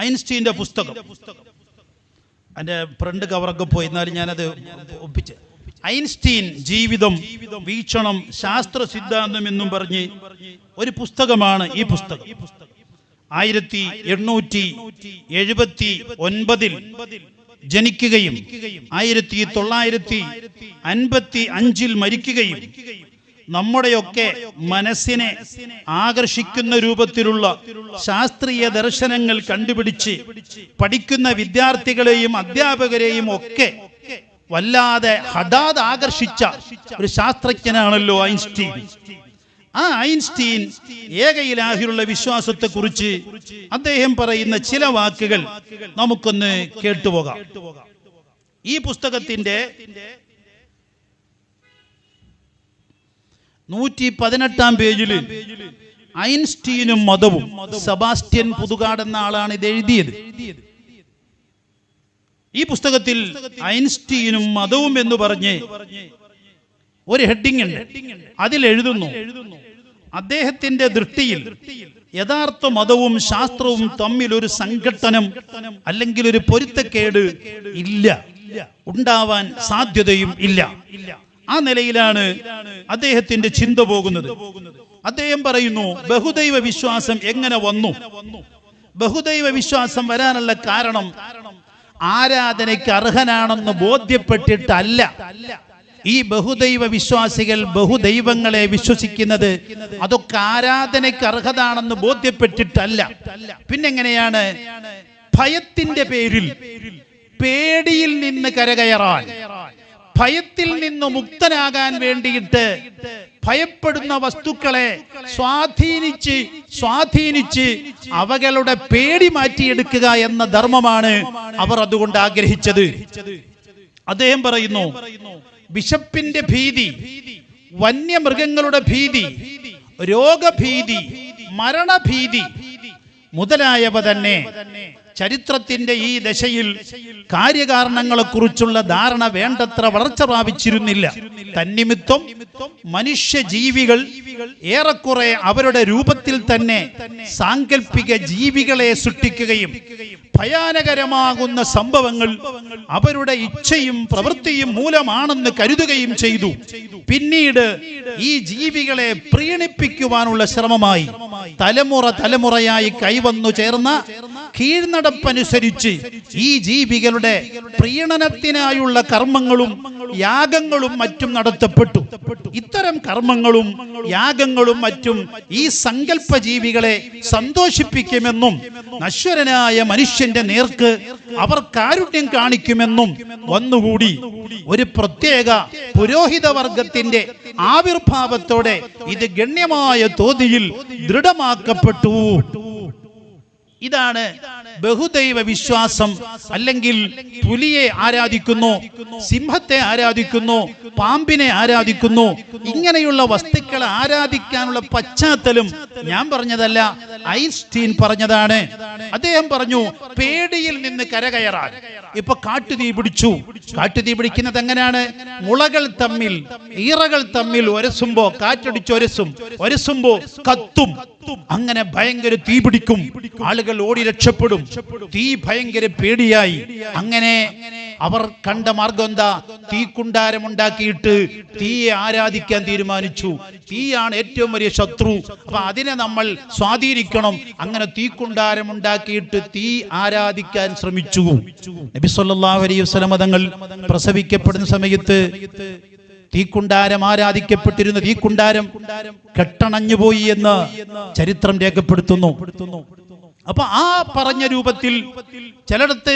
ഐൻസ്റ്റീന്റെ പുസ്തകം. അതിന്റെ ഫ്രണ്ട് കവറൊക്കെ പോയി. എന്നാലും ഞാനത് ഒപ്പിച്ച്. ഐൻസ്റ്റീൻ ജീവിതം വീക്ഷണം ശാസ്ത്ര സിദ്ധാന്തം എന്നും പറഞ്ഞ് ഒരു പുസ്തകമാണ് ഈ പുസ്തകം. ആയിരത്തി എണ്ണൂറ്റി എഴുപത്തി ഒൻപതിൽ ജനിക്കുകയും ആയിരത്തി തൊള്ളായിരത്തി അൻപത്തി അഞ്ചിൽ മരിക്കുകയും നമ്മുടെയൊക്കെ മനസ്സിനെ ആകർഷിക്കുന്ന രൂപത്തിലുള്ള ശാസ്ത്രീയ ദർശനങ്ങൾ കണ്ടുപിടിച്ച് പഠിക്കുന്ന വിദ്യാർത്ഥികളെയും അധ്യാപകരെയും ഒക്കെ വല്ലാതെ ഹഠാത് ആകർഷിച്ച ഒരു ശാസ്ത്രജ്ഞനാണല്ലോ ഐൻസ്റ്റീൻ. ആ ഐൻസ്റ്റീൻ ഏകയിലാഹിലുള്ള വിശ്വാസത്തെക്കുറിച്ച് അദ്ദേഹം പറയുന്ന ചില വാക്കുകൾ നമുക്കൊന്ന് കേട്ടുപോകാം. ഈ പുസ്തകത്തിന്റെ നൂറ്റി പതിനെട്ടാം പേജിൽ ഐൻസ്റ്റീനും മതവും സെബാസ്റ്റ്യൻ പുതുകാട് എന്ന ആളാണ് ഇത് എഴുതിയത്. ഈ പുസ്തകത്തിൽ ഐൻസ്റ്റീനും മതവും എന്ന് പറഞ്ഞ് ഒരു ഹെഡിങ് ഉണ്ട്. അതിൽ എഴുതുന്നു അദ്ദേഹത്തിന്റെ ദൃഷ്ടിയിൽ യഥാർത്ഥ മതവും ശാസ്ത്രവും തമ്മിൽ ഒരു സംഘട്ടനം അല്ലെങ്കിൽ ഒരു പൊരുത്തക്കേട് ഇല്ല. ഉണ്ടാവാൻ സാധ്യതയും ഇല്ല. ആ നിലയിലാണ് അദ്ദേഹത്തിന്റെ ചിന്ത പോകുന്നത്. അദ്ദേഹം പറയുന്നു ബഹുദൈവ വിശ്വാസം എങ്ങനെ വന്നു? ബഹുദൈവ വിശ്വാസം വരാനുള്ള കാരണം ആരാധനയ്ക്ക് അർഹനാണെന്ന് ബോധ്യപ്പെട്ടിട്ടല്ല. ഈ ബഹുദൈവ വിശ്വാസികൾ ബഹുദൈവങ്ങളെ വിശ്വസിക്കുന്നത് അതൊക്കെ ആരാധനയ്ക്ക് അർഹതാണെന്ന് ബോധ്യപ്പെട്ടിട്ടല്ല. പിന്നെങ്ങനെയാണ്? ഭയത്തിന്റെ പേരിൽ പേടിയിൽ നിന്ന് കരകയറാൻ. ഭയത്തിൽ നിന്ന് മുക്തനാകാൻ വേണ്ടിയിട്ട് ഭയപ്പെടുന്ന വസ്തുക്കളെ സ്വാധീനിച്ച് സ്വാധീനിച്ച് അവകളുടെ പേടി മാറ്റിയെടുക്കുക എന്ന ധർമ്മമാണ് അവർ അതുകൊണ്ട് ആഗ്രഹിച്ചത്. അദ്ദേഹം പറയുന്നു ബിഷപ്പിന്റെ ഭീതി വന്യമൃഗങ്ങളുടെ ഭീതി രോഗഭീതി മരണഭീതി മുതലായവ തന്നെ ചരിത്രത്തിന്റെ ഈ ദശയിൽ കാര്യകാരണങ്ങളെക്കുറിച്ചുള്ള ധാരണ വേണ്ടത്ര വളർച്ച പ്രാപിച്ചിരുന്നില്ല. തന്നിമിത്തം മനുഷ്യജീവികൾ ഏറെക്കുറെ അവരുടെ രൂപത്തിൽ തന്നെ സാങ്കല്പിക ജീവികളെ സൃഷ്ടിക്കുകയും ഭയാനകരമാകുന്ന സംഭവങ്ങൾ അവരുടെ ഇച്ഛയും പ്രവൃത്തിയും മൂലമാണെന്ന് കരുതുകയും ചെയ്തു. പിന്നീട് ഈ ജീവികളെ പ്രീണിപ്പിക്കുവാനുള്ള ശ്രമമായി. തലമുറ തലമുറയായി കൈവന്നു ചേർന്ന കീഴ്നടപ്പനുസരിച്ച് ഈ ജീവികളുടെ പ്രീണനത്തിനായുള്ള കർമ്മങ്ങളും യാഗങ്ങളും മറ്റും നടത്തപ്പെട്ടു. ഇത്തരം കർമ്മങ്ങളും യാഗങ്ങളും മറ്റും ഈ സങ്കല്പ ജീവികളെ സന്തോഷിപ്പിക്കുമെന്നും നശ്വരനായ മനുഷ്യന്റെ നേർക്ക് അവർ കാരുണ്യം കാണിക്കുമെന്നും വന്നുകൂടി. ഒരു പ്രത്യേക പുരോഹിത വർഗത്തിന്റെ ആവിർഭാവത്തോടെ ഇത് ഗണ്യമായ തോതിയിൽ ദൃഢമാക്കപ്പെട്ടു. ഇതാണ് ബഹുദൈവ വിശ്വാസം. അല്ലെങ്കിൽ പുലിയെ ആരാധിക്കുന്നു സിംഹത്തെ ആരാധിക്കുന്നു പാമ്പിനെ ആരാധിക്കുന്നു. ഇങ്ങനെയുള്ള വസ്തുക്കളെ ആരാധിക്കാനുള്ള പശ്ചാത്തലം ഞാൻ പറഞ്ഞതല്ല ഐൻസ്റ്റീൻ പറഞ്ഞതാണ്. അദ്ദേഹം പറഞ്ഞു പേടിയിൽ നിന്ന് കരകയറാൻ. ഇപ്പൊ കാട്ടുതീ പിടിച്ചു. കാട്ടുതീ പിടിക്കുന്നത് എങ്ങനെയാണ്? മുളകൾ തമ്മിൽ ഈറകൾ തമ്മിൽ ഒരസുമ്പോ കാറ്റടിച്ച് ഒരസും ഒരസുമ്പോ കത്തും. അങ്ങനെ ഭയങ്കര തീ പിടിക്കും ആളുകൾ ഓടി രക്ഷപ്പെടും. തീ ഭയങ്കര പേടിയായി. അങ്ങനെ അവർ കണ്ട മാർഗം എന്താ? തീക്കുണ്ടാരം ഉണ്ടാക്കിയിട്ട് തീയെ ആരാധിക്കാൻ തീരുമാനിച്ചു. തീയാണ് ഏറ്റവും വലിയ ശത്രു. അപ്പൊ അതിനെ നമ്മൾ സ്വാധീനിക്കണം. അങ്ങനെ തീക്കുണ്ടാരം ഉണ്ടാക്കിയിട്ട് തീ ആരാധിക്കാൻ ശ്രമിച്ചു. നബി സല്ലല്ലാഹു അലൈഹി വസല്ലം തങ്ങൾ പ്രസവിക്കപ്പെടുന്ന സമയത്ത് തീക്കുണ്ടാരം ആരാധിക്കപ്പെട്ടിരുന്ന തീക്കുണ്ടാരം കെട്ടണഞ്ഞുപോയി എന്ന് ചരിത്രം രേഖപ്പെടുത്തുന്നു. അപ്പൊ ആ പറഞ്ഞ രൂപത്തിൽ ചിലയിടത്ത്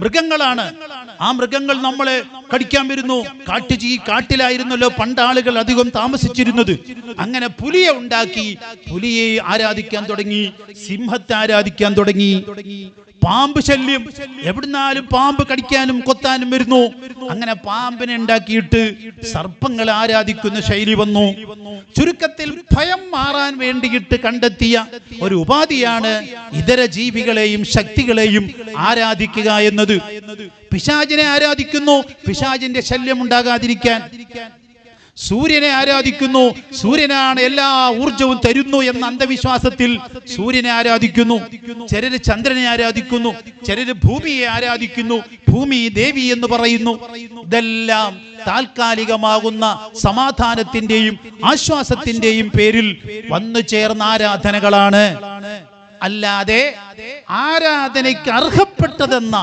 മൃഗങ്ങളാണ്. ആ മൃഗങ്ങൾ നമ്മളെ കടിക്കാൻ വരുന്നു. കാട്ടു ചീ കാട്ടിലായിരുന്നല്ലോ പണ്ട് ആളുകൾ അധികം താമസിച്ചിരുന്നത്. അങ്ങനെ പുലിയെ ഉണ്ടാക്കി പുലിയെ ആരാധിക്കാൻ തുടങ്ങി. സിംഹത്തെ ആരാധിക്കാൻ തുടങ്ങി. പാമ്പ് ശല്യം. എവിടുന്നാലും പാമ്പ് കടിക്കാനും കൊത്താനും വരുന്നു. അങ്ങനെ പാമ്പിനെ ഉണ്ടാക്കിയിട്ട് സർപ്പങ്ങളെ ആരാധിക്കുന്ന ശൈലി വന്നു. ചുരുക്കത്തിൽ ഭയം മാറാൻ വേണ്ടിയിട്ട് കണ്ടെത്തിയ ഒരു ഉപാധിയാണ് ഇതര ജീവികളെയും ശക്തികളെയും ആരാധിക്കുക എന്നത്. പിശാചിനെ ആരാധിക്കുന്നു. പിശാചിന്റെ ശല്യം ഉണ്ടാകാതിരിക്കാൻ. സൂര്യനെ ആരാധിക്കുന്നു. സൂര്യനാണ് എല്ലാ ഊർജവും തരുന്നു എന്ന അന്ധവിശ്വാസത്തിൽ സൂര്യനെ ആരാധിക്കുന്നു. ചിലര് ചന്ദ്രനെ ആരാധിക്കുന്നു. ചിലര് ഭൂമിയെ ആരാധിക്കുന്നു. ഭൂമി ദേവി എന്ന് പറയുന്നു. ഇതെല്ലാം താൽക്കാലികമാകുന്ന സമാധാനത്തിന്റെയും ആശ്വാസത്തിന്റെയും പേരിൽ വന്നു ചേർന്ന ആരാധനകളാണ്. അല്ലാതെ ആരാധനയ്ക്ക് അർഹപ്പെട്ടതെന്ന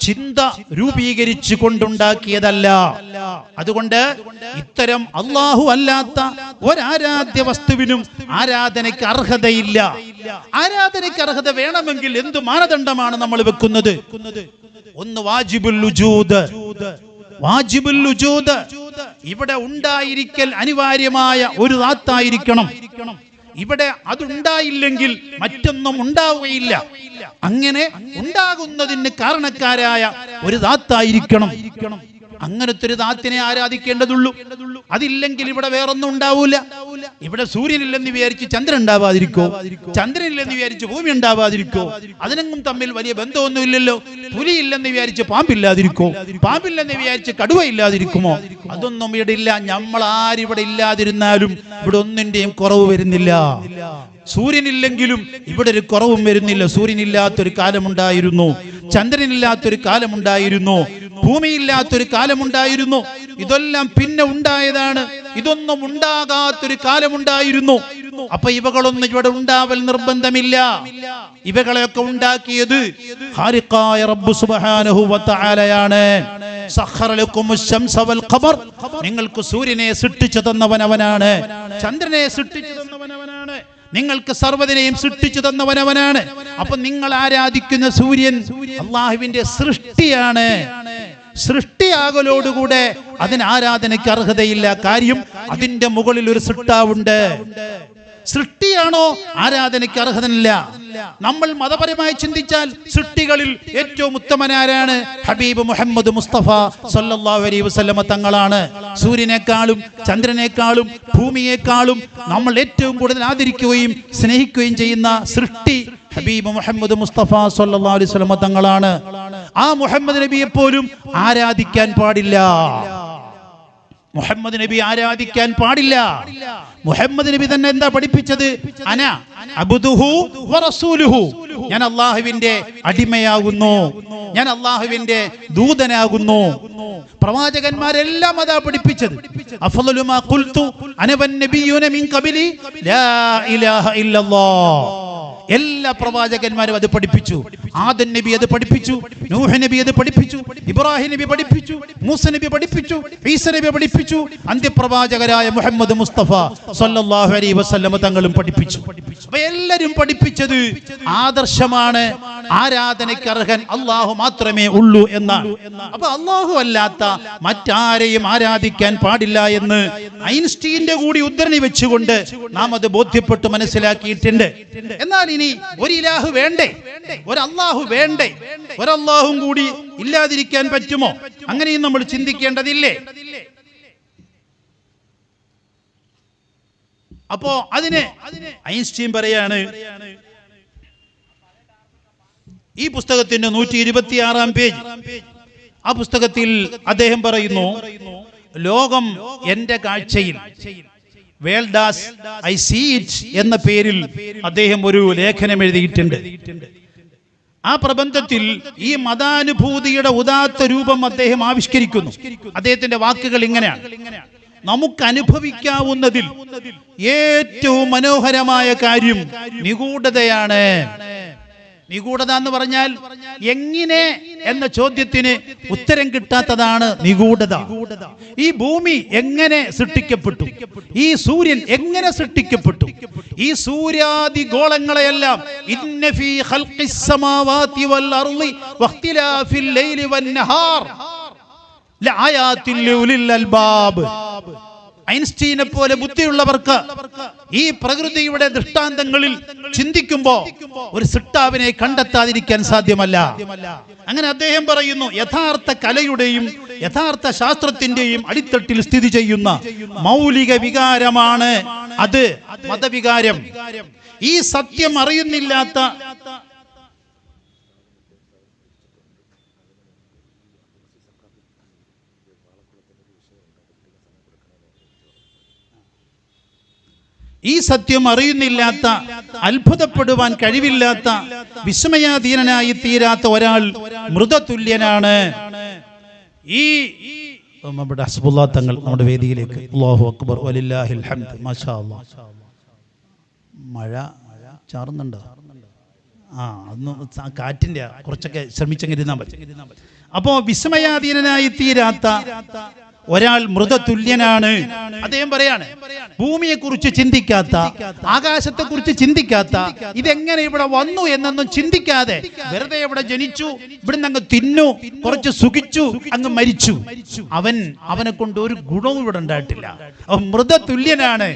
ചിന്ത രൂപീകരിച്ചു കൊണ്ടുണ്ടാക്കിയതല്ല അതുകൊണ്ട് ഇത്തരം അള്ളാഹു അല്ലാത്ത ഒരാരാധ്യ വസ്തുവിനും ആരാധനയ്ക്ക് അർഹതയില്ല. ആരാധനയ്ക്ക് അർഹത വേണമെങ്കിൽ എന്ത് മാനദണ്ഡമാണ് നമ്മൾ വെക്കുന്നത്? ഒന്ന് വാജിബുൽ വാജിബുൽ ഇവിടെ ഉണ്ടായിരിക്കൽ അനിവാര്യമായ ഒരു റാത്തായിരിക്കണം ഇവിടെ അതുണ്ടായില്ലെങ്കിൽ മറ്റൊന്നും ഉണ്ടാവുകയില്ല. അങ്ങനെ ഉണ്ടാകുന്നതിന് കാരണക്കാരായ ഒരു ദാത്തായിരിക്കണം. അങ്ങനത്തെ ഒരു ദാത്തിനെ ആരാധിക്കേണ്ടതുള്ളൂ. അതില്ലെങ്കിൽ ഇവിടെ വേറൊന്നും ഉണ്ടാവൂല. ഇവിടെ സൂര്യനില്ലെന്ന് വിചാരിച്ച് ചന്ദ്രൻ ഉണ്ടാവാതിരിക്കോ? ചന്ദ്രനില്ലെന്ന് വിചാരിച്ച് ഭൂമി ഉണ്ടാവാതിരിക്കോ? അതിനെങ്ങും തമ്മിൽ വലിയ ബന്ധമൊന്നുമില്ലല്ലോ. പുലിയില്ലെന്ന് വിചാരിച്ച് പാമ്പില്ലാതിരിക്കോ? പാമ്പില്ലെന്ന് വിചാരിച്ച് കടുവ ഇല്ലാതിരിക്കുമോ? അതൊന്നും ഇവിടെ ഇല്ല നമ്മൾ ആരിവിടെ ഇല്ലാതിരുന്നാലും ഇവിടെ ഒന്നിന്റെയും കുറവ് വരുന്നില്ല. സൂര്യനില്ലെങ്കിലും ഇവിടെ ഒരു കുറവും വരുന്നില്ല. സൂര്യനില്ലാത്തൊരു കാലമുണ്ടായിരുന്നു. ചന്ദ്രനില്ലാത്തൊരു കാലമുണ്ടായിരുന്നു. ഭൂമിയില്ലാത്തൊരു കാലമുണ്ടായിരുന്നു. ഇതെല്ലാം പിന്നെ ഉണ്ടായതാണ്. ഇതൊന്നും ഉണ്ടാകാത്തൊരു കാലമുണ്ടായിരുന്നു. അപ്പൊ ഇവകളൊന്നും ഇവിടെ ഉണ്ടാവൽ നിർബന്ധമില്ല. ഇവകളെയൊക്കെ ഉണ്ടാക്കിയത് നിങ്ങൾക്ക് സൂര്യനെ സൃഷ്ടിച്ചു തന്നവൻ അവനാണ് ചന്ദ്രനെ സൃഷ്ടിച്ചു തന്നവൻ നിങ്ങൾക്ക് സർവതിനെയും സൃഷ്ടിച്ചു തന്നവനവനാണ്. അപ്പൊ നിങ്ങൾ ആരാധിക്കുന്ന സൂര്യൻ അള്ളാഹുവിന്റെ സൃഷ്ടിയാണ്. സൃഷ്ടിയാകലോടുകൂടെ അതിന് ആരാധനയ്ക്ക് അർഹതയില്ല. കാര്യം അതിന്റെ മുകളിൽ ഒരു സൃഷ്ടാവുണ്ട്. സൃഷ്ടിയാണോ? ആരാധനയ്ക്ക് അർഹതനില്ല. നമ്മൾ മതപരമായി ചിന്തിച്ചാൽ സൃഷ്ടികളിൽ ഏറ്റവും ഉത്തമനാരാണ് ഹബീബ് മുഹമ്മദ് മുസ്തഫ സല്ലല്ലാഹു അലൈഹി വസല്ലമ തങ്ങളാണ്. സൂര്യനേക്കാളും ചന്ദ്രനേക്കാളും ഭൂമിയേക്കാളും നമ്മൾ ഏറ്റവും കൂടുതൽ ആദരിക്കുകയും സ്നേഹിക്കുകയും ചെയ്യുന്ന സൃഷ്ടി ഹബീബ് മുഹമ്മദ് മുസ്തഫ സല്ലാ അലൈഹി തങ്ങളാണ്. ആ മുഹമ്മദ് നബിയെ പോലും ആരാധിക്കാൻ പാടില്ല. മുഹമ്മദ് നബി ആരാധിക്കാൻ പാടില്ല. മുഹമ്മദ് നബി തന്നെ എന്താ പഠിപ്പിച്ചത്? അന അബുദുഹു വറസൂലുഹു ഞാൻ അള്ളാഹുവിന്റെ അടിമയാകുന്നു. ഞാൻ അള്ളാഹുവിന്റെ ദൂതനാകുന്നു. പ്രവാചകന്മാരെല്ലാം അതാ പഠിപ്പിച്ചത്. അഫലുമാ കുൽത്തു ഖുൽതു അന നബിയുന മിൻ ഖബലി ലാ ഇലാഹ ഇല്ലല്ലാഹ് എല്ലാ പ്രവാചകന്മാരും അത് പഠിപ്പിച്ചു. ആദൻ നബി അത് പഠിപ്പിച്ചു. നൂഹ നബി അത് പഠിപ്പിച്ചു. ഇബ്രാഹിം നബി പഠിപ്പിച്ചു. മൂസ നബി പഠിപ്പിച്ചു. ഈസ നബി പഠിപ്പിച്ചു. അന്ത്യപ്രവാചകരായ മുഹമ്മദ് മുസ്തഫ സല്ലല്ലാഹു അലൈഹി വസല്ലമ തങ്ങളും പഠിപ്പിച്ചു. അപ്പൊ എല്ലാരും പഠിപ്പിച്ചത് ആദർശമാണ്. ആരാധനയ്ക്ക് അർഹൻ അള്ളാഹു മാത്രമേ ഉള്ളൂ എന്നാണ്. അപ്പൊ അള്ളാഹു അല്ലാത്ത മറ്റാരെയും ആരാധിക്കാൻ പാടില്ല എന്ന് ഐൻസ്റ്റീന്റെ കൂടി ഉദ്ധരണി വെച്ചുകൊണ്ട് നാം അത് ബോധ്യപ്പെട്ട് മനസ്സിലാക്കിയിട്ടുണ്ട്. എന്നാൽ ഇനി ഒരു ഇലാഹു വേണ്ടേ? ഒരല്ലാഹു വേണ്ടേ? ഒരല്ലാഹും കൂടി ഇല്ലാതിരിക്കാൻ പറ്റുമോ? അങ്ങനെയും നമ്മൾ ചിന്തിക്കേണ്ടതില്ലേ? അപ്പോ അതിന് ഐൻസ്റ്റീൻ പറയാണ് ഈ പുസ്തകത്തിന്റെ നൂറ്റി ഇരുപത്തി ആറാം പേജ്. ആ പുസ്തകത്തിൽ അദ്ദേഹം പറയുന്നു ലോകം എന്റെ കാഴ്ചയിൽ. വേൾഡാസ് ഐ സീ ഇറ്റ് എന്ന പേരിൽ അദ്ദേഹം ഒരു ലേഖനം എഴുതിയിട്ടുണ്ട്. ആ പ്രബന്ധത്തിൽ ഈ മതാനുഭൂതിയുടെ ഉദാത്ത രൂപം അദ്ദേഹം ആവിഷ്കരിക്കുന്നു. അദ്ദേഹത്തിന്റെ വാക്കുകൾ ഇങ്ങനെയാണ്. നമുക്ക് അനുഭവിക്കാവുന്നതിൽ ഏറ്റവും മനോഹരമായ കാര്യം നിഗൂഢതയാണ്. നിഗൂഢത എന്ന് പറഞ്ഞാൽ എങ്ങനെ എന്ന ചോദ്യത്തിന് ഉത്തരം കിട്ടാത്തതാണ് നിഗൂഢത. ഈ ഭൂമി എങ്ങനെ സൃഷ്ടിക്കപ്പെട്ടു? ഈ സൂര്യൻ എങ്ങനെ സൃഷ്ടിക്കപ്പെട്ടു? ഈ സൂര്യാദി ഗോളങ്ങളെയെല്ലാം ഐൻസ്റ്റീനെ പോലെ ബുദ്ധിയുള്ളവർക്ക് ഈ പ്രകൃതിയുടെ ദൃഷ്ടാന്തങ്ങളിൽ ചിന്തിക്കുമ്പോ ഒരു സിട്ടാവിനെ കണ്ടെത്താതിരിക്കാൻ സാധ്യമല്ല. അങ്ങനെ അദ്ദേഹം പറയുന്നു യഥാർത്ഥ കലയുടെയും യഥാർത്ഥ ശാസ്ത്രത്തിന്റെയും അടിത്തട്ടിൽ സ്ഥിതി ചെയ്യുന്ന മൗലിക വികാരമാണ് അത് മതവികാരം. ഈ സത്യം അറിയുന്നില്ലാത്ത ഈ സത്യം അറിയുന്നില്ലാത്ത അത്ഭുതപ്പെടുവാൻ കഴിവില്ലാത്ത വിസ്മയാധീനനായി തീരാത്ത ഒരാൾ മൃതതുല്യനാണ്. ഈ നമ്മുടെ ഹസ്ബുല്ലാ തങ്ങൾ നമ്മുടെ വേദിയിലേക്ക്. അല്ലാഹു അക്ബർ. വലില്ലാഹിൽ ഹംദ്. മാഷാ മഴ ചാറുന്നുണ്ടോ? ആ അന്ന് കാറ്റിന്റെ കുറച്ചൊക്കെ ശ്രമിച്ചെങ്കിൽ ഇരുന്നാൽ മതി. അപ്പോ വിസ്മയാധീനനായി തീരാത്ത ഒരാൾ മൃതതുല്യനാണ്. അദ്ദേഹം പറയാണ് ഭൂമിയെ കുറിച്ച് ചിന്തിക്കാത്ത ആകാശത്തെ കുറിച്ച് ചിന്തിക്കാത്ത. ഇതെങ്ങനെ ഇവിടെ വന്നു എന്നൊന്നും ചിന്തിക്കാതെ വെറുതെ ഇവിടെ ജനിച്ചു ഇവിടുന്ന് അങ്ങ് തിന്നു കുറച്ച് സുഖിച്ചു അങ്ങ് മരിച്ചു. അവൻ അവനെ കൊണ്ട് ഒരു ഗുണവും ഇവിടെ ഉണ്ടായിട്ടില്ല. അവൻ മൃതതുല്യനാണ്.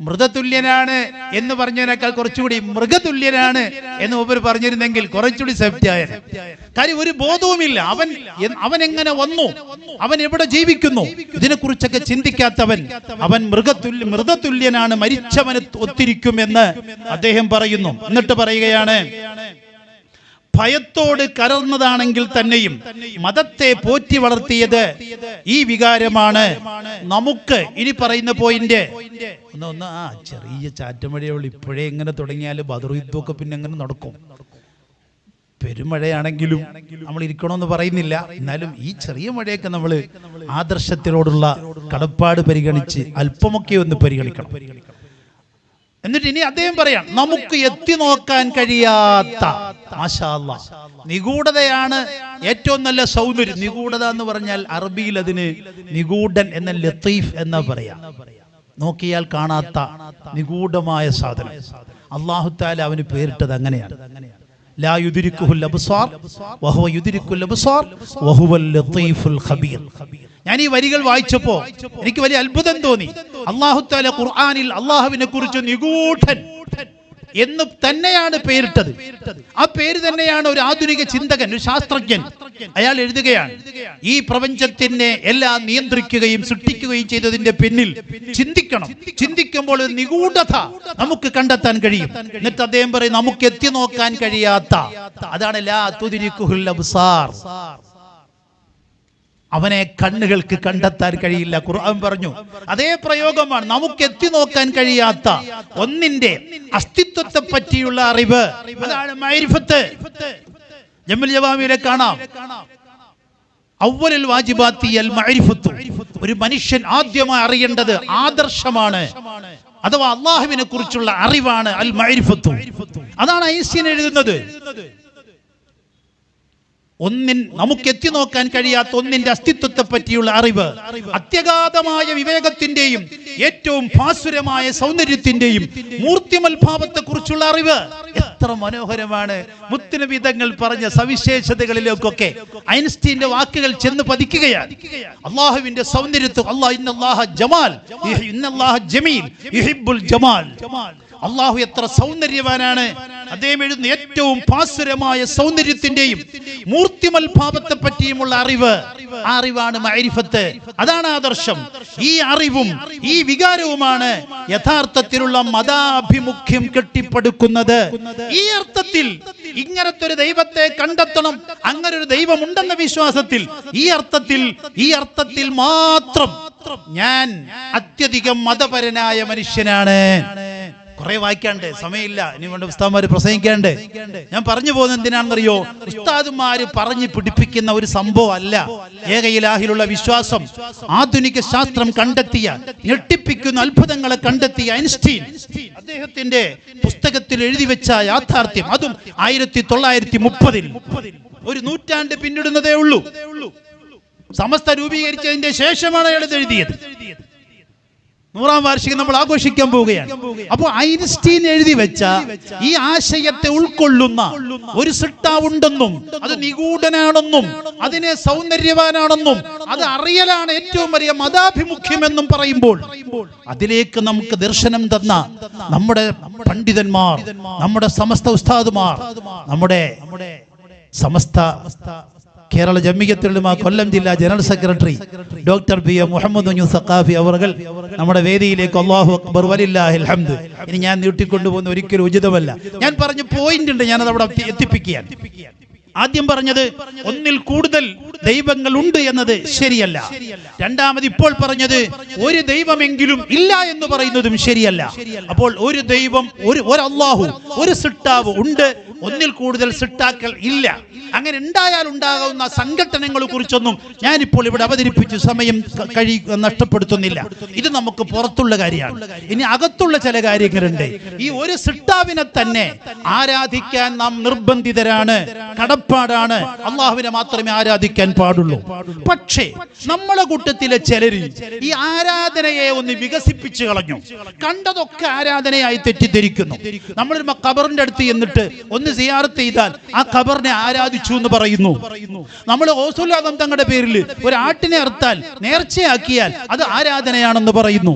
മൃതതുല്യനാണ് എന്ന് പറഞ്ഞതിനേക്കാൾ കുറച്ചുകൂടി മൃഗതുല്യനാണ് എന്ന് ഉപരി പറഞ്ഞിരുന്നെങ്കിൽ കുറച്ചുകൂടി സേഫ്റ്റി ആയ കാര്യം ഒരു ബോധവുമില്ല. അവൻ അവൻ എങ്ങനെ വന്നു? അവൻ എവിടെ ജീവിക്കുന്നു? ഇതിനെക്കുറിച്ചൊക്കെ ചിന്തിക്കാത്തവൻ അവൻ മൃഗതുല്യ മൃതതുല്യനാണ്. മരിച്ചവന് ഒത്തിരിക്കുമെന്ന് അദ്ദേഹം പറയുന്നു. എന്നിട്ട് പറയുകയാണ് ഭയത്തോട് കലർന്നതാണെങ്കിൽ തന്നെയും മതത്തെ പോറ്റി വളർത്തിയത് ഈ വികാരമാണ് നമുക്ക് ഇനി പറയുന്ന പോയിന്റ് ഒന്ന് ഒന്ന് ആ ചെറിയ ചാറ്റമഴയുള്ള. ഇപ്പോഴേ ഇങ്ങനെ തുടങ്ങിയാൽ ബദർ യുദ്ധമൊക്കെ പിന്നെ എങ്ങനെ നടക്കും. പെരുമഴയാണെങ്കിലും നമ്മൾ ഇരിക്കണമെന്ന് പറയുന്നില്ല. എന്നാലും ഈ ചെറിയ മഴയൊക്കെ നമ്മൾ ആദർശത്തിനോടുള്ള കടപ്പാട് പരിഗണിച്ച് അല്പമൊക്കെ ഒന്ന് പരിഗണിക്കണം. എന്നിട്ട് ഇനി അദ്ദേഹം പറയാം നമുക്ക് എത്തി നോക്കാൻ കഴിയാത്ത. നിഗൂഢതയാണ് ഏറ്റവും നല്ല സൗന്ദര്യം. നിഗൂഢത എന്ന് പറഞ്ഞാൽ അറബിയിൽ അതിന് നിഗൂഢൻ എന്ന ലത്തീഫ് എന്ന പറയാ. നോക്കിയാൽ കാണാത്ത നിഗൂഢമായ സാധനം. അള്ളാഹുത്താല അവന് പേരിട്ടത് അങ്ങനെയാണ്. ലാ യുദ്രിക്കുഹുൽ അബ്സാർ വഹുവ യുദ്രിക്കുൽ അബ്സാർ വഹുവൽ ലത്തീഫുൽ ഖബീർ. ഞാൻ ഈ വരികൾ വായിച്ചപ്പോ എനിക്ക് വലിയ അത്ഭുതം തോന്നി. അള്ളാഹു തആല ഖുർആനിൽ അള്ളാഹുവിനെ കുറിച്ച് നിഗൂഢൻ എന്ന് തന്നെയാണ് പേരിട്ടത്. ആ പേര് തന്നെയാണ് ഒരു ആധുനിക ചിന്തകൻ ഒരു ശാസ്ത്രജ്ഞൻ. അയാൾ എഴുതുകയാണ് ഈ പ്രപഞ്ചത്തിനെ എല്ലാം നിയന്ത്രിക്കുകയും സൃഷ്ടിക്കുകയും ചെയ്തതിന്റെ പിന്നിൽ ചിന്തിക്കണം. ചിന്തിക്കുമ്പോൾ ഒരു നിഗൂഢത നമുക്ക് കണ്ടെത്താൻ കഴിയും. എന്നിട്ട് അദ്ദേഹം പറയും നമുക്ക് എത്തി നോക്കാൻ കഴിയാത്ത. അതാണ് ലാ അബ്സാർ. അവനെ കണ്ണുകൾക്ക് കണ്ടെത്താൻ കഴിയില്ല. ഖുർആൻ പറഞ്ഞു അതേ പ്രയോഗമാണ് നമുക്ക് എത്തി നോക്കാൻ കഴിയാത്ത ഒന്നിന്റെ അസ്തിത്വത്തെ പറ്റിയുള്ള അറിവ്. അതാണ് ജമ്മൽ ജവാമിയിലെ കാണാം. ഒരു മനുഷ്യൻ ആദ്യമായി അറിയേണ്ടത് ആദർശമാണ് അഥവാ അള്ളാഹുവിനെ കുറിച്ചുള്ള അറിവാണ് അൽ അതാണ് ഐസ്യൻ എഴുതുന്നത്. ഒന്നിൻ നമുക്ക് എത്തി നോക്കാൻ കഴിയാത്ത ഒന്നിന്റെ അസ്തിത്വത്തെ പറ്റിയുള്ള അറിവ് അത്യഗാധമായ വിവേകത്തിന്റെയും ഏറ്റവും ഭാസുരമായ സൗന്ദര്യത്തിന്റെയും മൂർത്തിമത്ഭാവത്തെ കുറിച്ചുള്ള അറിവ്. എത്ര മനോഹരമാണ്. മുത്തുനബിതങ്ങൾ പറഞ്ഞ സവിശേഷതകളിലേക്കൊക്കെ ഐൻസ്റ്റീന്റെ വാക്കുകൾ ചെന്ന് പതിക്കുകയാണ്. അള്ളാഹുവിന്റെ സൗന്ദര്യത്വം അള്ളാഹ് ഇന്നല്ലാഹ ജമാൽ ഇന്നല്ലാഹ ജമീൽ യുഹിബ്ബുൽ ജമാൽ. അള്ളാഹു എത്ര സൗന്ദര്യവാനാണ്. അദ്ദേഹം എഴുതുന്ന ഏറ്റവും പാസുരമായ സൗന്ദര്യത്തിന്റെയും മൂർത്തിമൽഭാവത്തെ പറ്റിയുമുള്ള അറിവ്. ആ അറിവാണ് മൈരിഫത്ത് അതാണ് ആദർശം. ഈ അറിവും ഈ വികാരവുമാണ് യഥാർത്ഥത്തിലുള്ള മതാഭിമുഖ്യം കെട്ടിപ്പടുക്കുന്നത്. ഈ അർത്ഥത്തിൽ ഇങ്ങനത്തെ ഒരു ദൈവത്തെ കണ്ടെത്തണം അങ്ങനെ ഒരു ദൈവമുണ്ടെന്ന വിശ്വാസത്തിൽ ഈ അർത്ഥത്തിൽ ഈ അർത്ഥത്തിൽ മാത്രം ഞാൻ അത്യധികം മതപരനായ മനുഷ്യനാണ്. കുറെ വായിക്കാണ്ട് സമയമില്ല. ഇനി വേണ്ട ഉസ്താദ്മാര് പ്രസംഗിക്കാണ്ട്. ഞാൻ പറഞ്ഞു പോകുന്നത് എന്തിനാണെന്നറിയോ? ഉസ്താദുമാര് പറഞ്ഞു പിടിപ്പിക്കുന്ന ഒരു സംഭവം അല്ല. ഏകയിലാഹിലുള്ള വിശ്വാസം. ആധുനിക ശാസ്ത്രം കണ്ടെത്തിയ ഞെട്ടിപ്പിക്കുന്ന അത്ഭുതങ്ങളെ കണ്ടെത്തിയ ഐൻസ്റ്റീൻ. അദ്ദേഹത്തിന്റെ പുസ്തകത്തിൽ എഴുതി വെച്ച യാഥാർത്ഥ്യം അതും ആയിരത്തി തൊള്ളായിരത്തി മുപ്പതിൽ ഒരു നൂറ്റാണ്ട് പിന്നിടുന്നതേ ഉള്ളൂ. സമസ്ത രൂപീകരിച്ചതിന്റെ ശേഷമാണ് അയാൾ എഴുതിയത്. നൂറാം വാർഷികം നമ്മൾ ആഘോഷിക്കാൻ പോവുകയാണ്. അപ്പോൾ ഐൻസ്റ്റീൻ എഴുതി വെച്ച ഈ ആശയത്തെ ഉൾക്കൊള്ളുന്ന ഒരു സിട്ടാവുണ്ടെന്നും അത് നിഗൂഢനാണെന്നും അതിനെ സൗന്ദര്യവാനാണെന്നും അത് അറിയലാണ് ഏറ്റവും വലിയ മതാഭിമുഖ്യമെന്നും പറയുമ്പോൾ അതിലേക്ക് നമുക്ക് ദർശനം തന്ന നമ്മുടെ പണ്ഡിതന്മാർ നമ്മുടെ സമസ്ത ഉസ്താദുമാർ നമ്മുടെ സമസ്ത കേരള ജമ്മിയത്തുലമ കൊല്ലം ജില്ലാ general secretary doctor B A Muhammad Saqafi Saqafi അവർ നമ്മുടെ വേദിയിലേക്ക് അള്ളാഹു അക്ബർ വലില്ലാഹിൽ ഹംദ്. ഇനി ഞാൻ നീട്ടിക്കൊണ്ടുപോകുന്ന ഒരിക്കലും ഉചിതമല്ല. ഞാൻ പറഞ്ഞ പോയിന്റ് ഉണ്ട് ഞാനത് അവിടെ എത്തിപ്പിക്കാൻ ആദ്യം പറഞ്ഞത് ഒന്നിൽ കൂടുതൽ ദൈവങ്ങൾ ഉണ്ട് എന്നത് ശരിയല്ല. രണ്ടാമത് ഇപ്പോൾ പറഞ്ഞത് ഒരു ദൈവമെങ്കിലും ഇല്ല എന്ന് പറയുന്നതും ശരിയല്ല. അപ്പോൾ ഒരു ദൈവം ഒരു ഒരു സിട്ടാവ് ഉണ്ട് ഒന്നിൽ കൂടുതൽ സിട്ടാക്കൾ ഇല്ല. അങ്ങനെ ഉണ്ടായാൽ ഉണ്ടാകുന്ന സംഘടനകളെ കുറിച്ചൊന്നും ഞാനിപ്പോൾ ഇവിടെ അവതരിപ്പിച്ച് സമയം കഴി നഷ്ടപ്പെടുത്തുന്നില്ല. ഇത് നമുക്ക് പുറത്തുള്ള കാര്യമാണ്. ഇനി അകത്തുള്ള ചില കാര്യങ്ങളുണ്ട്. ഈ ഒരു സിട്ടാവിനെ തന്നെ ആരാധിക്കാൻ നാം നിർബന്ധിതരാണ് കടപ്പാടാണ്. അള്ളാഹുവിനെ മാത്രമേ ആരാധിക്കാൻ പാടുള്ളൂ. പക്ഷേ നമ്മളെ കൂട്ടത്തിലെ ചിലര് ഈ ആരാധനയെ ഒന്ന് വികസിപ്പിച്ചു കളഞ്ഞു. കണ്ടതൊക്കെ ആരാധനയായി തെറ്റിദ്ധരിക്കുന്നു. നമ്മളൊരു കബറിന്റെ അടുത്ത് എന്നിട്ട് ഒന്ന് സിയാറത്ത് ചെയ്താൽ ആ ഖബറിനെ ആരാധിച്ചു എന്ന് പറയുന്നു. നമ്മൾ ഓസുല്ലാദം തങ്ങളുടെ പേരിൽ ഒരു ആട്ടിനെ അറുത്താൽ നേർച്ചയാക്കിയാൽ അത് ആരാധനയാണെന്ന് പറയുന്നു.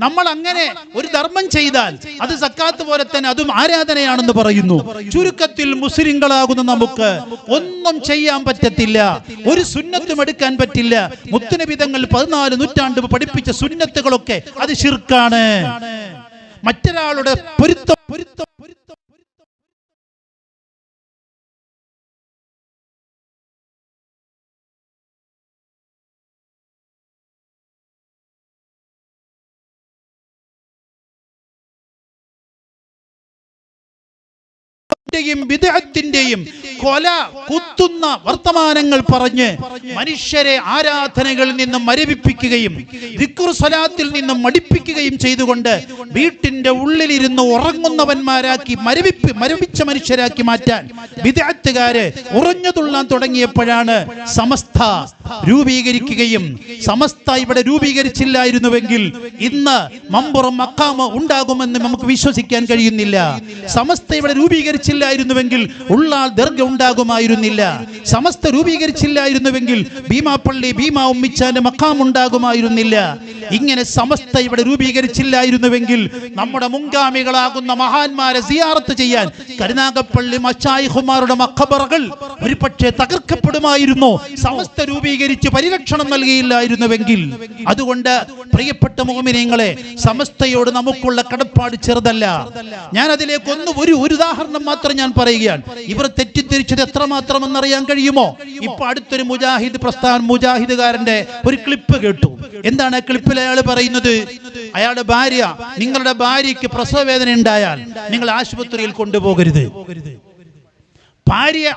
നമ്മൾ അങ്ങനെ ഒരു ധർമ്മം ചെയ്താൽ അത് സക്കാത്ത് പോലെ തന്നെ അതും ആരാധനയാണെന്ന് പറയുന്നു. ചുരുക്കത്തിൽ മുസ്ലിങ്ങളാകുന്ന നമുക്ക് ഒന്നും ചെയ്യാൻ പറ്റത്തില്ല. ഒരു സുന്നത്തും എടുക്കാൻ പറ്റില്ല. മുത്തുനബിതങ്ങൾ പതിനാല് നൂറ്റാണ്ട് പഠിപ്പിച്ച സുന്നത്തുകളൊക്കെ അത് ശിർക്കാണ്. മറ്റൊരാളുടെ പൊരുത്തം പൊരുത്തം വിദേഹത്തിന്റെയും കൊല കുത്തുന്ന വർത്തമാനങ്ങൾ പറഞ്ഞ് മനുഷ്യരെ ആരാധനകളിൽ നിന്നും മരവിപ്പിക്കുകയും സലാത്തിൽ നിന്നും മടിപ്പിക്കുകയും ചെയ്തുകൊണ്ട് വീട്ടിന്റെ ഉള്ളിലിരുന്ന് ഉറങ്ങുന്നവന്മാരാക്കി മരവിപ്പ് മരവിച്ച മനുഷ്യരാക്കി മാറ്റാൻ വിദഗ്ധകാര് ഉറഞ്ഞുതുള്ളാൻ തുടങ്ങിയപ്പോഴാണ് സമസ്ത രൂപീകരിക്കുകയും സമസ്ത ഇവിടെ രൂപീകരിച്ചില്ലായിരുന്നുവെങ്കിൽ ഇന്ന് മമ്പുറം മക്കാമ ഉണ്ടാകുമെന്ന് നമുക്ക് വിശ്വസിക്കാൻ കഴിയുന്നില്ല. സമസ്ത ഇവിടെ രൂപീകരിച്ചില്ലായിരുന്നുവെങ്കിൽ ഉള്ളാൾ ദീർഘ ഉണ്ടാകുമായിരുന്നില്ല. സമസ്ത രൂപീകരിച്ചില്ലായിരുന്നുവെങ്കിൽ ഭീമാപ്പള്ളി ഭീമാ ഉമ്മിച്ചാന്റെ മക്കാം ഉണ്ടാകുമായിരുന്നില്ല. ഇങ്ങനെ സമസ്ത ഇവിടെ രൂപീകരിച്ചില്ലായിരുന്നുവെങ്കിൽ നമ്മുടെ മുൻഗാമികളാകുന്ന മഹാന്മാരെ സിയാറത്ത് ചെയ്യാൻ കരുനാഗപ്പള്ളി മച്ചായിഹുമാരുടെ മഖബറകൾ ഒരുപക്ഷെ തകർക്കപ്പെടുമായിരുന്നു. സമസ്ത രൂപീകരിച്ച് പരിരക്ഷണം നൽകിയില്ലായിരുന്നുവെങ്കിൽ അതുകൊണ്ട് പ്രിയപ്പെട്ട മോമിനിയങ്ങളെ സമസ്തയോട് നമുക്കുള്ള കടപ്പാട് ചെറുതല്ല. ഞാൻ അതിലേക്ക് ഒന്ന് ഒരു ഒരു ഉദാഹരണം മാത്രം ഞാൻ പറയുകയാണ്. ഇവർ തെറ്റിദ്ധരിച്ചത് എത്രമാത്രം എന്നറിയാൻ കഴിയുമോ? ഇപ്പൊ അടുത്തൊരു മുജാഹിദ് പ്രസ്ഥാൻ മുജാഹിദുകാരന്റെ ഒരു ക്ലിപ്പ് കേട്ടു. എന്താണ് ആ ക്ലിപ്പിൽ അയാൾ പറയുന്നത്? അയാളുടെ ഭാര്യ നിങ്ങളുടെ ഭാര്യയ്ക്ക് പ്രസവവേദന ഉണ്ടായാൽ നിങ്ങൾ ആശുപത്രിയിൽ കൊണ്ടുപോകരുത്. ഭാര്യ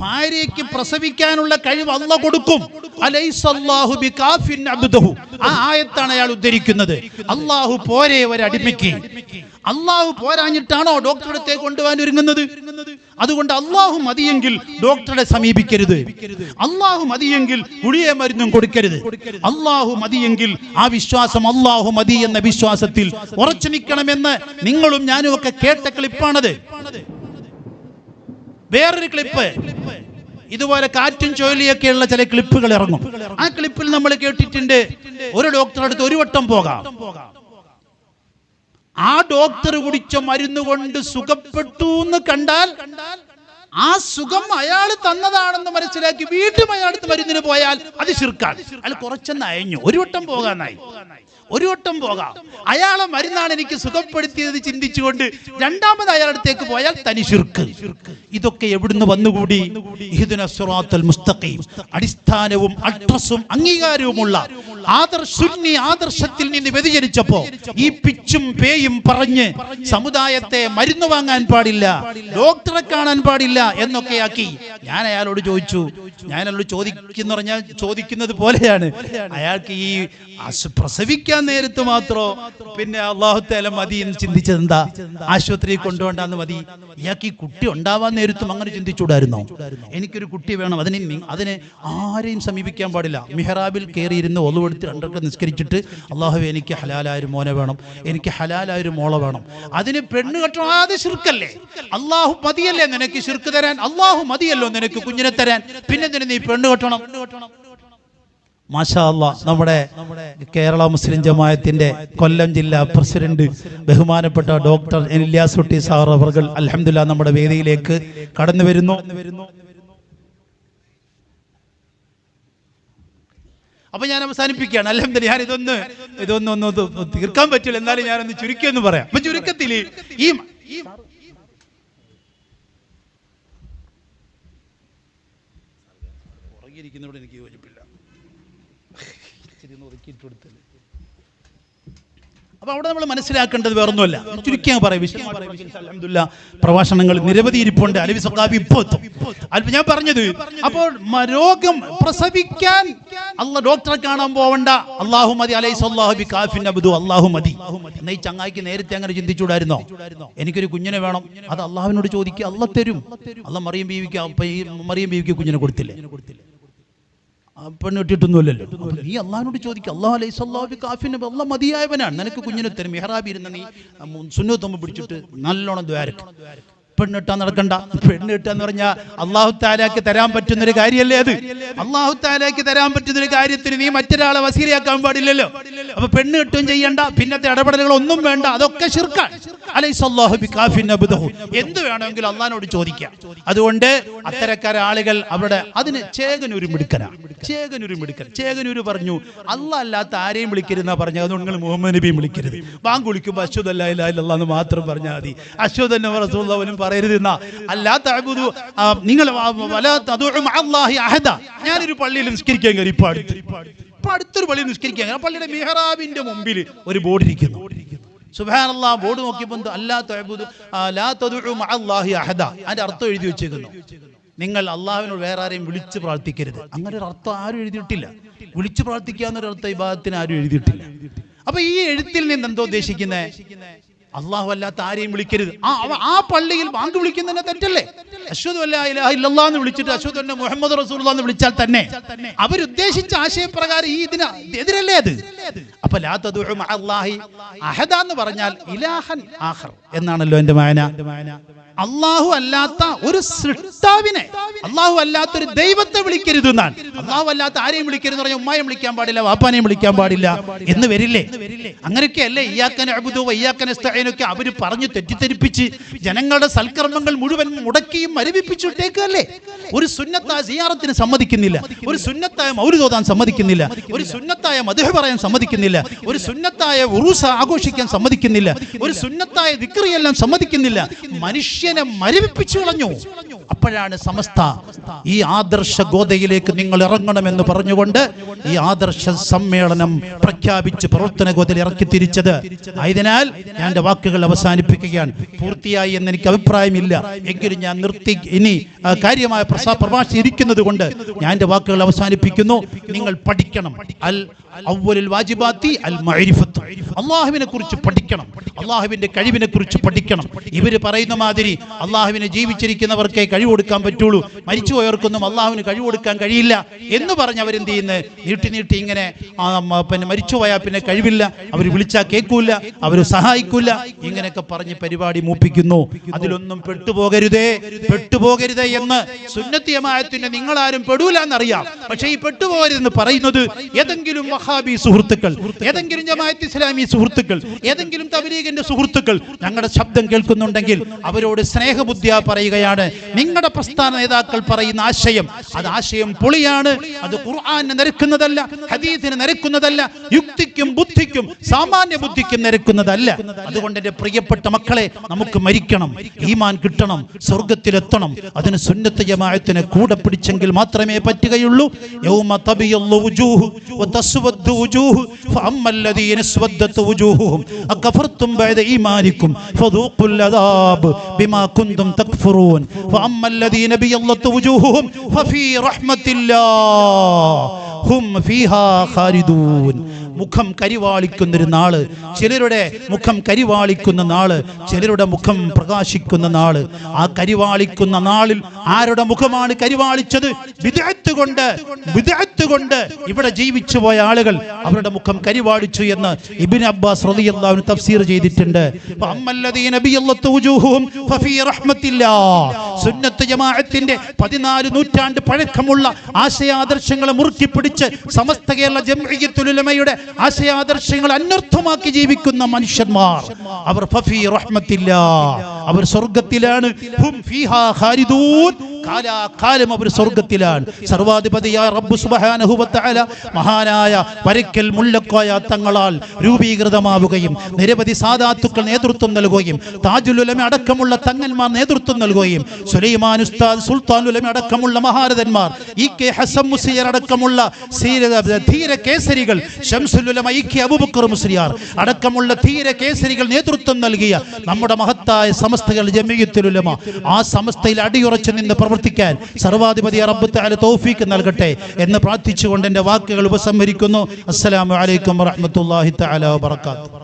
ഭാര്യയ്ക്ക് പ്രസവിക്കാനുള്ള കഴിവ് അല്ല കൊടുക്കും. ആ ആയത്താണ് അയാൾ ഉദ്ധരിക്കുന്നത്. അള്ളാഹു പോരെ ഒരു അടിമയ്ക്ക് അള്ളാഹു പോരാഞ്ഞിട്ടാണോ ഡോക്ടറുടെ കൊണ്ടുപോകാൻ ഒരുങ്ങുന്നത്? അതുകൊണ്ട് അള്ളാഹു മതിയെങ്കിൽ ഡോക്ടറെ സമീപിക്കരുത്. അള്ളാഹു മതിയെങ്കിൽ ഗുളിയെ മരുന്നും കൊടുക്കരുത്. അള്ളാഹു മതിയെങ്കിൽ ആ വിശ്വാസം അള്ളാഹു മതി എന്ന വിശ്വാസത്തിൽ ഉറച്ചു നിൽക്കണമെന്ന് നിങ്ങളും ഞാനും ഒക്കെ കേട്ട ക്ലിപ്പാണത് വേറൊരു ക്ലിപ്പ്. ഇതുപോലെ കാറ്റും ചുഴലിയൊക്കെയുള്ള ചില ക്ലിപ്പുകൾ ഇറങ്ങും. ആ ക്ലിപ്പിൽ നമ്മൾ കേട്ടിട്ടുണ്ട് ഒരു ഡോക്ടറെ അടുത്ത് ഒരു വട്ടം പോകാം. ആ ഡോക്ടർ കുടിച്ച മരുന്ന് കൊണ്ട് സുഖപ്പെട്ടു എന്ന് കണ്ടാൽ ആ സുഖം അയാൾ തന്നതാണെന്ന് മനസ്സിലാക്കി വീണ്ടും അയാളുടെ മരുന്നിന് പോയാൽ അത് ശിർക്കാണ്. അയാൾ കുറച്ചെന്ന് അയഞ്ഞു. ഒരു വട്ടം പോകാനായി. ഒരു വട്ടം പോകാം. അയാളെ മരുന്നാണ് എനിക്ക് സുഖപ്പെടുത്തിയത് ചിന്തിച്ചുകൊണ്ട് രണ്ടാമത് അയാളടുത്തേക്ക് പോയാൽ തനി ശിർക്ക്. ഇതൊക്കെ എവിടുന്ന് വന്നുകൂടി? മുസ്തഖീം. അടിസ്ഥാനവും അഡ്രസ്സും അംഗീകാരവുമുള്ള ആദർശുന്നി ആദർശത്തിൽ നിന്ന് വ്യതിചരിച്ചപ്പോ ഈ പിച്ചും പേയും പറഞ്ഞ് സമുദായത്തെ മരുന്ന് വാങ്ങാൻ പാടില്ല ഡോക്ടറെ കാണാൻ പാടില്ല എന്നൊക്കെയാക്കി ഞാൻ അയാളോട് ചോദിച്ചു. ഞാൻ അയാളോട് ചോദിക്കുന്ന പറഞ്ഞാൽ ചോദിക്കുന്നത് പോലെയാണ്. അയാൾക്ക് ഈ അസ് പ്രസവിക്കാൻ നേരത്ത് മാത്രോ? പിന്നെ അള്ളാഹുത്തേല മതി എന്ന് ചിന്തിച്ചത് എന്താ ആശുപത്രിയിൽ കൊണ്ടുപോകണ്ടെന്ന് മതി. ഇയാൾക്ക് ഈ കുട്ടി ഉണ്ടാവാൻ നേരത്തും അങ്ങനെ ചിന്തിച്ചൂടായിരുന്നോ എനിക്കൊരു കുട്ടി വേണം. അതിനെ അതിനെ ആരെയും സമീപിക്കാൻ പാടില്ല. മിഹ്റാബിൽ കയറിയിരുന്ന് ഒലുവെടുത്ത് രണ്ടൊക്കെ നിസ്കരിച്ചിട്ട് അള്ളാഹു എനിക്ക് ഹലാലായൊരു മോനെ വേണം. എനിക്ക് ഹലാലായൊരു മോളെ വേണം. അതിന് പെണ്ണ് കെട്ടാതെ ശിർക്കല്ലേ? അള്ളാഹു മതിയല്ലേ നിനക്ക് ശിർക്ക് തരാൻ? അള്ളാഹു മതിയല്ലോ നിനക്ക് കുഞ്ഞിനെ തരാൻ. പിന്നെ നീ പെണ്ണ് കെട്ടണം? മാഷാ അല്ലാ നമ്മുടെ കേരള മുസ്ലിം ജമായത്തിന്റെ കൊല്ലം ജില്ലാ പ്രസിഡന്റ് ബഹുമാനപ്പെട്ട ഡോക്ടർ ഇല്യാസുട്ടി സാർ അവർ അലഹമില്ല നമ്മുടെ വേദിയിലേക്ക് കടന്നു വരുന്നു. അപ്പൊ ഞാൻ അവസാനിപ്പിക്കുകയാണ്. അലഹമില്ല ഞാൻ ഇതൊന്ന് ഇതൊന്നും ഒന്ന് തീർക്കാൻ പറ്റില്ല. എന്നാലും ഞാനൊന്ന് ചുരുക്കിയെന്ന് പറയാം. അപ്പൊ ചുരുക്കത്തിൽ ഈ വിശദീകരിക്കുന്നതോട് എനിക്ക് യോജിപ്പില്ല. ഇച്ചിരി ഒതുക്കിയിട്ട് കൊടുത്തല്ലേ. അപ്പൊ അവിടെ നമ്മൾ മനസ്സിലാക്കേണ്ടത് വേറൊന്നുമല്ല. ചുരുക്കിയാ ഞാൻ പറയാം. അൽഹംദുലില്ലാ. പ്രഭാഷണങ്ങൾ നിരവധി ഇരിപ്പുണ്ട്. അലവി സഖാബി ഇപ്പൊ എത്തും. ഞാൻ പറഞ്ഞത് അപ്പോൾ രോഗം പ്രസവിക്കാൻ അല്ല ഡോക്ടറെ കാണാൻ പോവണ്ട. അള്ളാഹു മതി അലൈഹി കാഫിൻ അബ്ദു അള്ളാഹു മതി. എന്നാ ഈ ചങ്ങായിക്ക് നേരത്തെ അങ്ങനെ ചിന്തിച്ചൂടായിരുന്നോ എനിക്കൊരു കുഞ്ഞിനെ വേണം. അത് അള്ളാഹുവിനോട് ചോദിക്കുക അള്ള തരും. അള്ള മറിയം ബീവിക്ക് അപ്പൊ ഈ മറിയം ബീവിക്ക് കുഞ്ഞിനെ കൊടുത്തില്ലേ? ആ പെണ്ണ് കിട്ടിയിട്ടൊന്നുമില്ലല്ലോ അപ്പൊ നീ അള്ളാഹിനോട് ചോദിക്കുക അള്ളാഹു അലൈഹി സ്വല്ലാഹു കാഫിന് അള്ളാഹ് മതിയായവനാണ്. നിനക്ക് കുഞ്ഞിനെ തരും. മെഹ്റാബി ഇരുന്ന നീ സുന്നത്തുമ്പ് പിടിച്ചിട്ട് നല്ലോണം ദ്വാരക്ക്. പെണ്ണ് നടക്കണ്ട. പെണ്ണ് കിട്ടാന്ന് പറഞ്ഞാൽ അള്ളാഹു താലാക്ക് തരാൻ പറ്റുന്ന ഒരു കാര്യമല്ലേ അത്? അള്ളാഹു താലാക്ക് തരാൻ പറ്റുന്ന ഒരു കാര്യത്തിന് നീ മറ്റൊരാളെ വസീലയാക്കാൻ പാടില്ലല്ലോ. അപ്പൊ പെണ്ണ് കിട്ടും ചെയ്യണ്ട പിന്നത്തെ ഇടപെടലുകൾ ഒന്നും വേണ്ട അതൊക്കെ എന്ത് വേണമെങ്കിലും അള്ളഹാനോട് ചോദിക്കാം. അതുകൊണ്ട് അത്തരക്കാര ആളുകൾ അവിടെ അതിന് ചേകനൂര് മിടുക്കനാ. ചേകനൂര് മിടുക്കൻ. ചേകനൂര് പറഞ്ഞു അല്ല അല്ലാത്ത ആരെയും വിളിക്കരുതെന്നാ പറഞ്ഞു അതുകൊണ്ട് നിങ്ങൾ മുഹമ്മദ് നബിയും വിളിക്കരുത്. ബാങ്ക് വിളിക്കുമ്പോൾ അശ്വത് അല്ല ഇല്ല ഇല്ല എന്ന് മാത്രം പറഞ്ഞാൽ മതി. അശ്വത് എന്നെ റസൂല്ലവനും പറയരുത് എന്നാ അല്ലാത്ത അഅ്ബുദു, നിങ്ങൾ. ഞാനൊരു പള്ളിയിൽ നിസ്കരിക്കാൻ കയറി അടുത്തൊരു പള്ളിയിൽ നിസ്കരിക്കാൻ പള്ളിയുടെ മിഹ്റാബിന്റെ മുമ്പിൽ ഒരു ബോർഡ് ഇരിക്കുന്നു. സുബാനല്ലാ ബോർഡ് നോക്കിയപ്പോൾ അഹദ. അതിന്റെ അർത്ഥം എഴുതി വെച്ചേക്കുന്നു. നിങ്ങൾ അള്ളാഹുവിനോട് വേറെ ആരെയും വിളിച്ച് പ്രാർത്ഥിക്കരുത്. അങ്ങനെ ഒരു അർത്ഥം ആരും എഴുതിയിട്ടില്ല. വിളിച്ച് പ്രാർത്ഥിക്കുക എന്നൊരു അർത്ഥം ഈ ഭാഗത്തിന് ആരും എഴുതിയിട്ടില്ല. അപ്പൊ ഈ എഴുത്തിൽ നിന്ന് എന്തോ ഉദ്ദേശിക്കുന്നത് അള്ളാഹു അല്ലാത്ത ആരെയും വിളിക്കരുത്. ആ ആ പള്ളിയിൽ ബാങ്ക് വിളിക്കുന്നതിനെ തെറ്റല്ലേ? അശ്വത് എന്ന് വിളിച്ചിട്ട് അശ്വത് തന്നെ മുഹമ്മദ് റസൂൽ എന്ന് വിളിച്ചാൽ തന്നെ അവരുദ്ദേശിച്ച ആശയപ്രകാരം ഈ ഇതിന് എതിരല്ലേ അത്? അപ്പൊ ലാ തദഉ മഅല്ലാഹി അഹദ എന്ന് പറഞ്ഞാൽ ഇലാഹൻ ആഖർ എന്നാണല്ലോ എന്റെ മായന. അള്ളാഹു അല്ലാത്ത ഒരു സൃഷ്ടാവിനെ അള്ളാഹു അല്ലാത്ത ഒരു ദൈവത്തെ വിളിക്കരുത് എന്നാണ്. അള്ളാഹു അല്ലാത്ത ആരെയും വിളിക്കരുത് പറഞ്ഞാൽ ഉമ്മായും വിളിക്കാൻ പാടില്ല വാപ്പാനെയും വിളിക്കാൻ പാടില്ല എന്ന് വരില്ലേ? അങ്ങനെയൊക്കെ അല്ലേ ഇയാക്കനെ അബുദോ വയ്യാക്കൻ ഒക്കെ അവർ പറഞ്ഞു തെറ്റിദ്ധരിപ്പിച്ച് ജനങ്ങളുടെ സൽക്കർമ്മങ്ങൾ മുഴുവൻ മുടക്കിയും മരവിപ്പിച്ചിട്ടേക്കല്ലേ ഒരു സുന്നത്തായ സിയാറത്തിന് സമ്മതിക്കുന്നില്ല ഒരു സുന്നത്തായ മൗരുതോതാൻ തോതാൻ സമ്മതിക്കുന്നില്ല ഒരു സുന്നത്തായ മധുഹ പറയാൻ സമ്മതിക്കുന്നില്ല ഒരു സുന്നത്തായ ഉറൂസ ആഘോഷിക്കാൻ സമ്മതിക്കുന്നില്ല ഒരു സുന്നത്തായ വിക്രിയെല്ലാം സമ്മതിക്കുന്നില്ല. മനുഷ്യനെ മരവിപ്പിച്ചു കളഞ്ഞു. അപ്പോഴാണ് സമസ്ത ഈ ആദർശ ഗോതയിലേക്ക് നിങ്ങൾ ഇറങ്ങണമെന്ന് പറഞ്ഞുകൊണ്ട് ഈ ആദർശ സമ്മേളനം പ്രഖ്യാപിച്ച് പ്രവർത്തന ഗോതയിൽ ഇറക്കി തിരിച്ചത്. ആയതിനാൽ ഞാൻ വാക്കുകൾ അവസാനിപ്പിക്കുകയാണ്. പൂർത്തിയായി എന്ന് എനിക്ക് അഭിപ്രായമില്ല. എങ്കിലും ഞാൻ നിർത്തി ഇനി കാര്യമായ പ്രസാ ഇരിക്കുന്നത് കൊണ്ട് ഞാൻ വാക്കുകൾ അവസാനിപ്പിക്കുന്നു. നിങ്ങൾ പഠിക്കണം. അൽ അവലിൽ വാജിബാത്തി അൽ മൈരിഫത്ത് അള്ളാഹുവിനെ കുറിച്ച് പഠിക്കണം. അള്ളാഹുവിന്റെ കഴിവിനെ കുറിച്ച് പഠിക്കണം. ഇവർ പറയുന്ന മാതിരി അള്ളാഹുവിനെ ജീവിച്ചിരിക്കുന്നവർക്കേ കഴിവ് കൊടുക്കാൻ പറ്റുള്ളൂ. മരിച്ചു പോയവർക്കൊന്നും അള്ളാഹുവിന് കഴിവ് കൊടുക്കാൻ കഴിയില്ല. എന്ന് പറഞ്ഞ് അവരെന്ത് ചെയ്യുന്നത് നീട്ടി നീട്ടി ഇങ്ങനെ പിന്നെ മരിച്ചു പോയാൽ പിന്നെ കഴിവില്ല. അവർ വിളിച്ചാൽ കേൾക്കൂല അവർ സഹായിക്കൂല. ഇങ്ങനെയൊക്കെ പറഞ്ഞ് പരിപാടി മൂപ്പിക്കുന്നു. അതിലൊന്നും പെട്ടുപോകരുതേ. പെട്ടുപോകരുതേ എന്ന് സുന്നത്തിയമായത്തിന്റെ നിങ്ങളാരും പെടൂല എന്നറിയാം പക്ഷേ ഈ പെട്ടുപോകരുതെന്ന് പറയുന്നത് ഏതെങ്കിലും വഹാബി സുഹൃത്തുക്കൾ ഏതെങ്കിലും ജമാഅത്ത് ഇസ്ലാമി സുഹൃത്തുക്കൾ ഏതെങ്കിലും തബലീഗിന്റെ സുഹൃത്തുക്കൾ ഞങ്ങളുടെ ശബ്ദം കേൾക്കുന്നുണ്ടെങ്കിൽ അവരോട് സ്നേഹബുദ്ധിയ പറയുകയാണ്. നിങ്ങളുടെ പ്രസ്ഥാന നേതാക്കൾ പറയുന്ന ആശയം അത് ആശയം പൊളിയാണ് അത് ഖുർആാന് നിരക്കുന്നതല്ല ഹദീസിന് നിരക്കുന്നതല്ല യുക്തിക്കും ബുദ്ധിക്കും സാമാന്യ ബുദ്ധിക്കും നിരക്കുന്നതല്ല അതുകൊണ്ട് എന്റെ പ്രിയപ്പെട്ട മക്കളെ നമുക്ക് മരിക്കണം ഈമാൻ കിട്ടണം സ്വർഗത്തിലെത്തണം അതിന് സുന്നത്ത് ജമാഅത്തിനെ കൂടെ പിടിച്ചെങ്കിൽ മാത്രമേ പറ്റുകയുള്ളൂ യൗമ തബിയല്ലു വുജൂഹു വതസ്വദ്ദു വുജൂഹു ഫഅമ്മ الذين اسودت وجوههم أكفرتم بعد إيمانكم فذوقوا العذاب بما كنتم تكفرون فأما ഹും ഫീഹാ ഖാലിദൂൻ. മുഖം കരിവാളിക്കുന്നൊരു നാൾ. ചിലരുടെ മുഖം കരിവാളിക്കുന്ന നാൾ ചിലരുടെ മുഖം പ്രകാശിക്കുന്ന നാൾ. ആ കരിവാളിക്കുന്ന നാളിൽ ആരുടെ മുഖമാണ് കരിവാളിച്ചത്? വിദഗ്ധ കൊണ്ട് കൊണ്ട് ഇവിടെ ജീവിച്ചു പോയ ആളുകൾ അവരുടെ മുഖം കരിവാളിച്ചു എന്ന് ഇബിൻ അബ്ബാസ് റളിയല്ലാഹു തഫ്സീർ ചെയ്തിട്ടുണ്ട്. ജമാഅത്തിന്റെ പതിനാല് നൂറ്റാണ്ട് പഴക്കമുള്ള ആശയാദർശങ്ങളെ മുറുക്കി പിടിച്ച് സമസ്ത കേരള ജംഇയ്യത്തുൽ ആശയാദർശങ്ങൾ അന്വർത്ഥമാക്കി ജീവിക്കുന്ന മനുഷ്യന്മാർ. അവർ അവർ സ്വർഗത്തിലാണ് കാലാകാലം അവർ സ്വർഗത്തിലാണ്. സർവാധിപതിയായ റബ്ബ് തആല മഹാനായ പരക്കൽ മുല്ലക്കോയ തങ്ങളാൽ രൂപീകൃതമാവുകയും നിരവധി സാധാത്തുക്കൾ നേതൃത്വം നൽകുകയും താജുലുലമ അടക്കമുള്ള തങ്ങന്മാർ നേതൃത്വം നൽകുകയും സുലൈമാൻ ഉസ്താദ് സുൽത്താൻ ഉലമ അടക്കമുള്ള മഹാരഥന്മാർ ഇ കെ ഹസം മുസിയർ അടക്കമുള്ള ധീര കേസരികൾ ഷംസുൽ ഉലമ ഇ കെ അബൂബക്കർ മുസ്ലിയാർ അടക്കമുള്ള ധീര കേസരികൾ നേതൃത്വം നൽകിയ നമ്മുടെ മഹത്തായ സമസ്തകൾ ജമിയത്തുലുലമ ആ സമസ്തയിൽ അടിയുറച്ചു നിന്ന് പ്രവർത്തിക്കാൻ സർവാധിപതി റബ്ബ് തആല തൗഫീക്ക് നൽകട്ടെ എന്ന് പ്രാർത്ഥിച്ചുകൊണ്ട് എന്റെ വാക്കുകൾ ഉപസംഹരിക്കുന്നു. അസ്സലാമു അലൈക്കും വറഹ്മത്തുള്ളാഹി തആല വബറകാതുഹു.